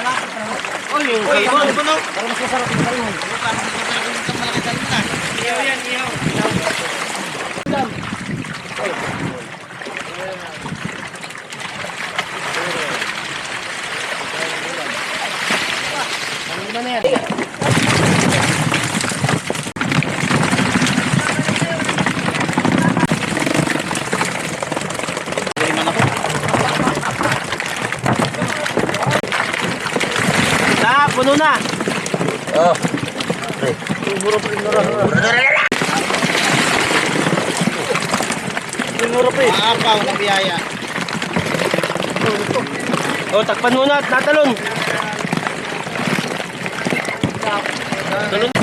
Oy, yung cable. Para mas masarap yung kalimon. Iyaw yan, iyaw. Ano na yan? Na, puno na. Oh. Aapaw na biyaya. O, takpan muna at natalon. Talon.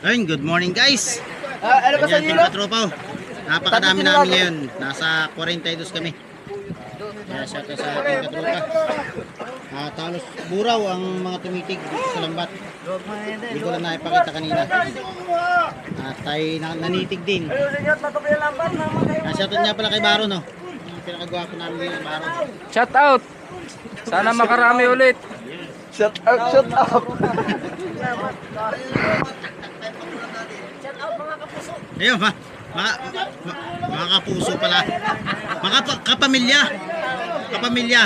Ayun, good morning guys. Ah, ano ba sa? Katropaw. Napakadami namin ngayon. Nasa 42 kami. Kaya shout out sa ating katropa. Ah, talos buraw ang mga tumitig dito sa lambat. Hindi ko lang naipakita kanina. At tayo na, nanitig din. Ah, shout out nga pala kay Baro no. Pinakagwapo namin ngayon, Baro. Shout out. Sana makarami ulit. Shut up, shut up. Ayun, ma. Mga, ma, mga kapuso pala. Mga pa, kapamilya. Kapamilya.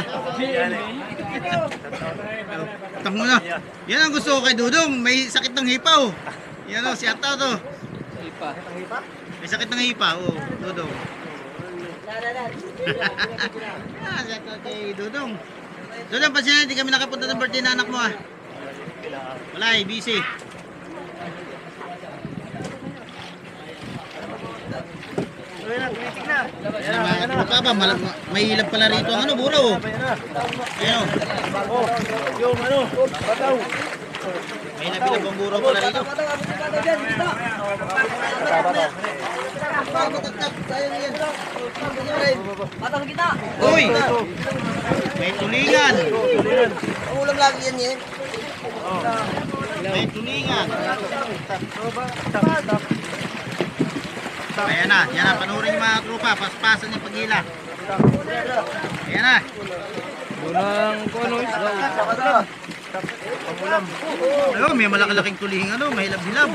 Tang mo na. Yan ang gusto ko kay Dudong. May sakit ng hipaw. Yan o, si Ata to. May sakit ng hipa. Oh, Dudong. ah, Ata kay Dudong. Dudong, pasensya na, hindi kami nakapunta ng birthday na anak mo ah. Wala eh, busy. Yan ang mga tropa ba, mal- ma- may hilap pala rito ang ano, buraw. oh. Ayan oh. Yung ano, bataw. May hilap ang buraw pala rito. Patang kita. Uy! May tulingan. Ang ulam lagi yan yan. May tulingan. Ayan na, yan na, panurin mga tropa, paspasan yung paghila. Ayan na. Unang kuno Ayun, may malaki-laking tulingan, ano, may hilab-hilab.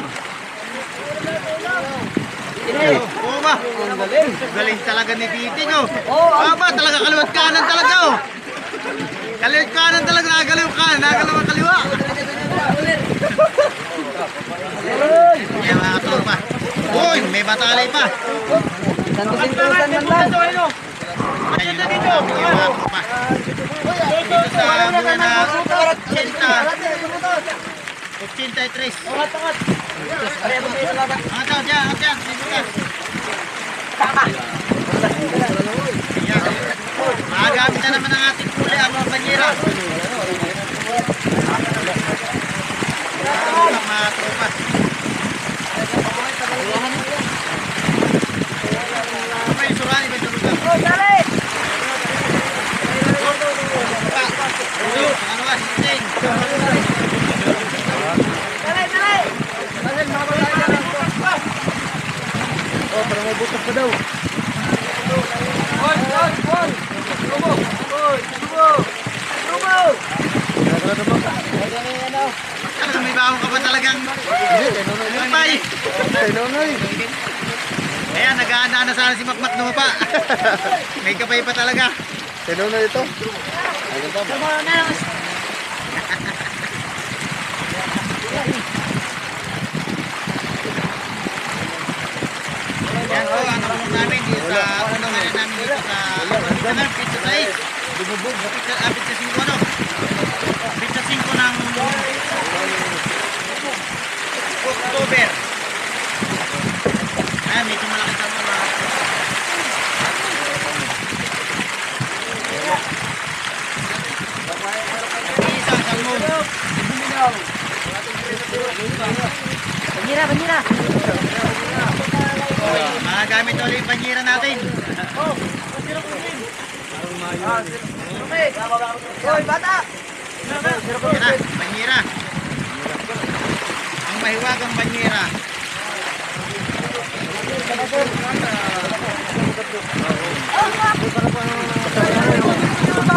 Oo ba? galing. Galing talaga ni Titing, oh. Oh, ba, talaga kaliwat kanan talaga, oh. Kaliwat kanan talaga, nagalaw kanan, nagalaw kaliwa. Yan mga tropa. Uy, may batalay pa. Santusin tusan man lang. Ayan yung mga mga tropa. Dito sa muna na 80. 83. Mga tao, dyan, dyan, dito ka. Ayan. Magamit na naman ang ating puli, ang mga banyera. Ayan, mga tropa. May surani, may tulugan. Ulo, ano ba, siting. Oh, para mabutok pa daw. Ano, may baon ka ba talagang kapay? Ay, nonoy. Ayan, nag-aanda na sana si Makmak no pa. may kapay pa talaga. Ay, nonoy ito. Yan po, ang tulong namin dito sa ano namin dito sa ano, pizza size. Bububog, pizza, ah, pizza 5 ano? Pizza 5 ng October. Ayan, medyo malaki sa mga. Banira, banira. Oh, mga gamit ulit yung banyera natin. Hoy, bata. Na, banyera. tumira.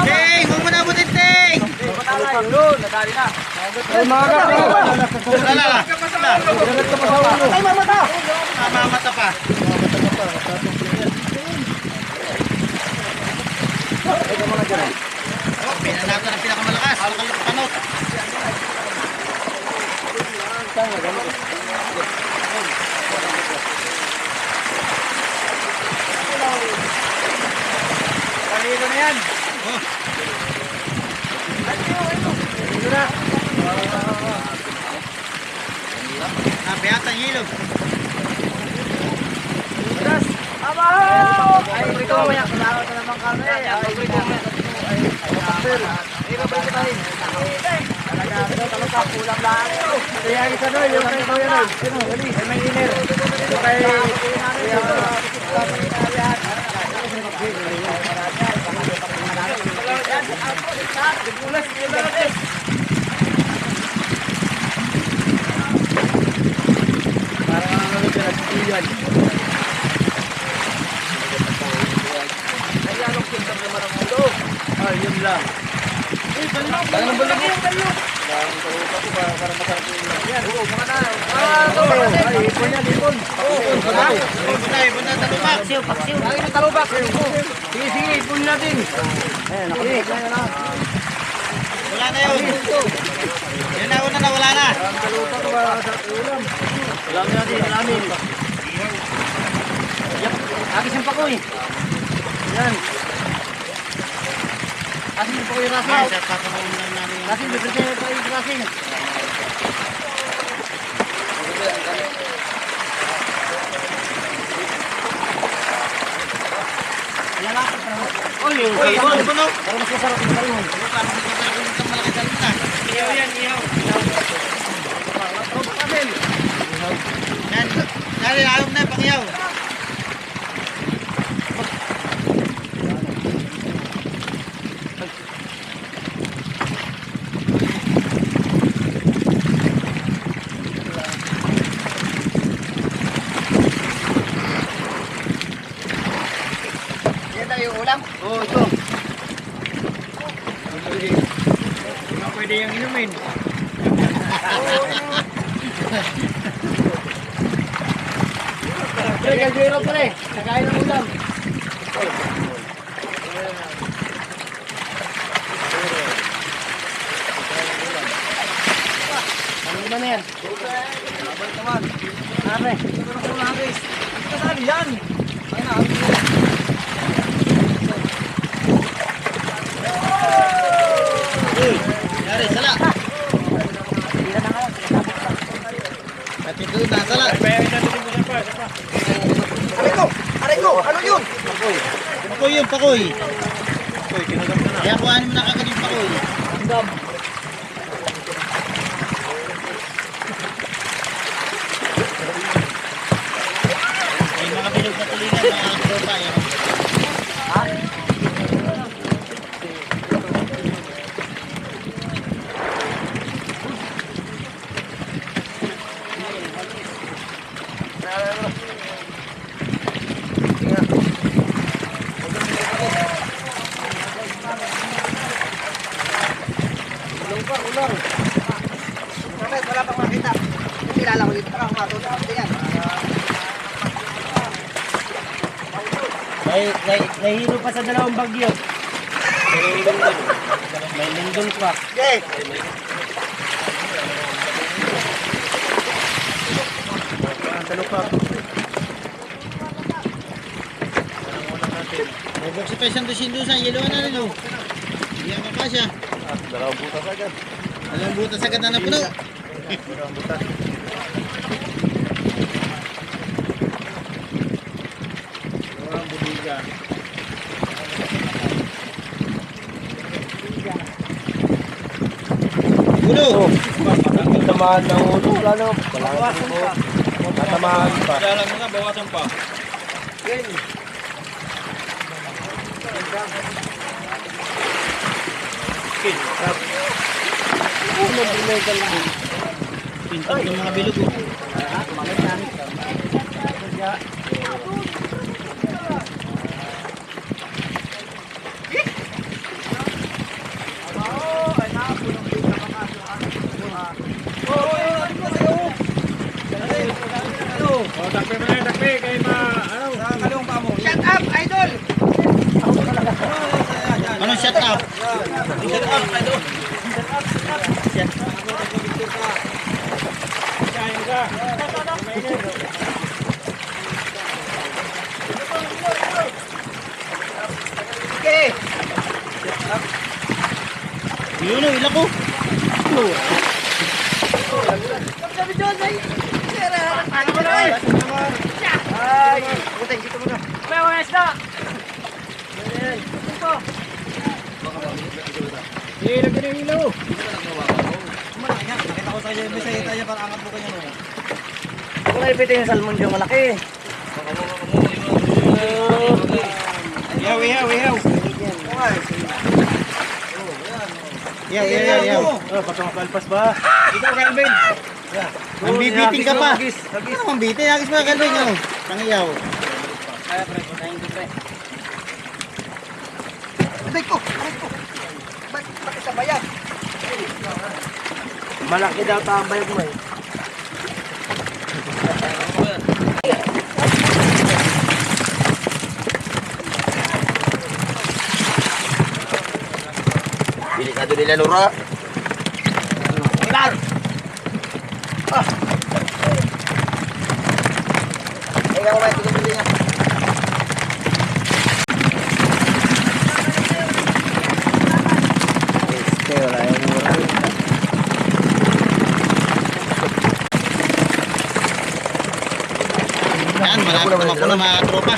Ting! Huwag mo na abutin, Ting! Ay, mga Wala, wala. Ay, mamata! Mamamata pa. Oh, pinakamalakas. Makalit panot. Kanino na yan? Oh, Kanino na? napiyatan hilo. Bukas! Aba! Ay, ito mamaya. Kailangan na naman kami. Ay, ito mamaya. Ay, kapatid. Ay, kapatid tayo. Talaga, talaga kulang lahat. Kaya isa doon, yung kay Kuya Noy. Sino? Dali. Ay, may iner. Yung kay... Parang ano ka nagsiyan. Ay, anong kintam naman ang mundo? Ah, yun lang. Eh, dalawang dalawang dalawang dalawang para masarap yung yan. Oo, mga na. Ah, ipon yan, ipon. Ipon na. Ibon na, ibon na talubak. Paksiw, paksiw. Ay, may talubak. Sige, sige, ipon natin. Ayan, na. Na yun. Yan na, una na, wala na. Ulam. Ulam natin, alamin. Yap, agis. Yan. Asin yung pakoy rasa. Rasin, libre kayo pa yung. Yan lang. Oh, yung ibon, ibon, oh. Para mas masarap yung talong. Ano pa, mas masarap yung isang malaki sa luna. Iyaw yan, iyaw. Robot natin. Yan, yan, ayaw na, pakiyaw. Yan na yung ulam. Oo, oh, ito. Pwede yung inumin. Pre, galguero pre. Nakain ng ulam. Ano na yan? Babalik naman. Are. Kasali yan. Ay na. Uy, yari, sala. Hindi na nga. Pati doon na, sala. Aray ko! Aray ko! Ano yun? Pakoy pakoy. Kaya kuhanin mo na kagad yung pakoy. Dam. Ay, mga bilog na tulingan, mga tropa. Yan. Ulong pa, ulong. Bakit? Wala pang makita. Kilala ko dito. Tara, matulog. Yan. May, may, nahiro pa sa dalawang bagyo. May lindol. May lindol pa. Okay. May box pa isang dusin-dusan, yelo na rin oh. Hindi ang makasya. Dalawang butas agad. Alam butas agad na napuno. Dalawang butas. Ulo! Ang tamaan ng ulo. Wala na. Wala na. Tatamaan pa. Game. Pintab ng mga bilog oh. Shut up, idol! Anong shut up? Okay. Yun ilan ko. Sabi Diyos ay... Sira, ano ba na eh? Ay, butay, dito muna. May mga isda! Ako na ipitin yung salmon yung malaki. Yaw, yaw. Yaw, yaw, yaw, yaw. Oh, pagkamakalpas ba? Ang bibiting ka pa. Ano ang biting? Agis mo na kalbing. Ano? Pangiyaw. Aray ko, aray ko. Ba't bakit sa bayan? Malaki daw tambayag mo eh. Delikado nila, Lura. Ilan! Ah! Ay, ako may tutuloy niya. Este, wala yung mura. Yan, malapit naman po na mga tropa.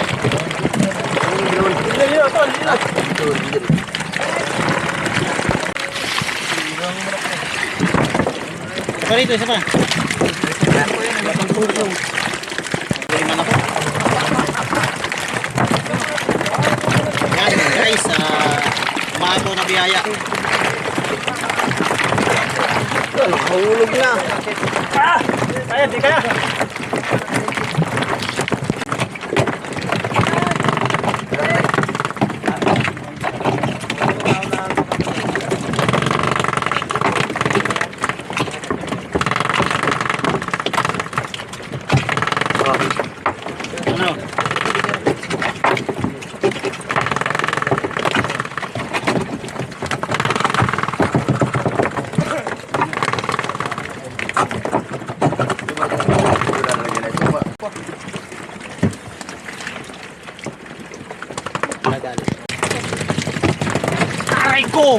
Isa pa rito, isa pa. Yan guys, ah, umago na biyaya. Mahulog na. Ayan, di kaya. Ano? Aray ko!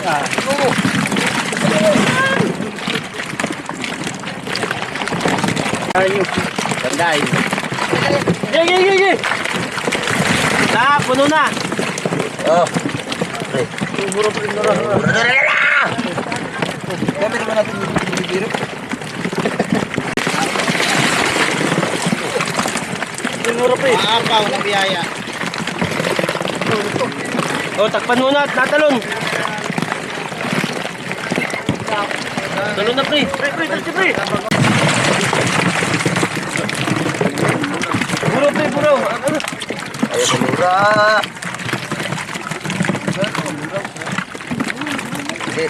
sa dilaw? Oo. Tandaan. Gigi, gigi, gigi! Na, puno na! Oh. Pre. Buro pa rin na Kami naman natin bibiro. Siguro pa eh. Maapaw na biyaya. O, takpan muna at natalon. Talon na, pre. Pre, pre, pre, pre. Buro, pre. Ano? Ayaw sa mura. Sige.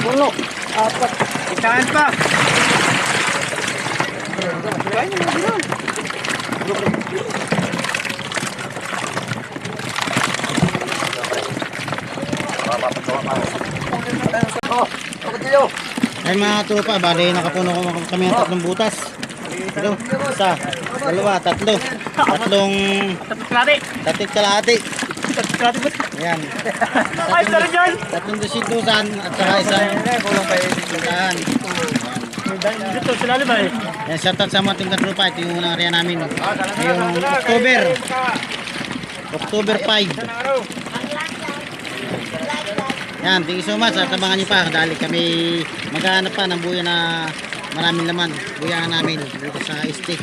Puno. Apat. Isahan pa. Ay mga tropa, bali nakapuno ko kami ng oh. tatlong butas. Ito, isa, dalawa, tatlo. Tatlong... Tatlong kalate. Tatlong kalate. Tatlong kalate ba? Ayan. Ay, sorry John. Tatlong dositusan at saka isang... Kulang pa yung dositusan. Dito, sila ba eh? Yan, shoutout sa mga tingkat tropa. Ito yung unang area namin. Yung October. October 5. Yan, thank you so much. At abangan nyo pa. Dahil kami maghahanap pa ng buya na maraming laman. Buyahan namin dito sa stick.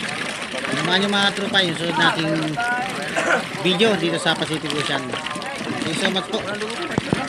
Abangan nyo mga tropa yung sunod nating video dito sa Pacific Ocean. Thank you so much po.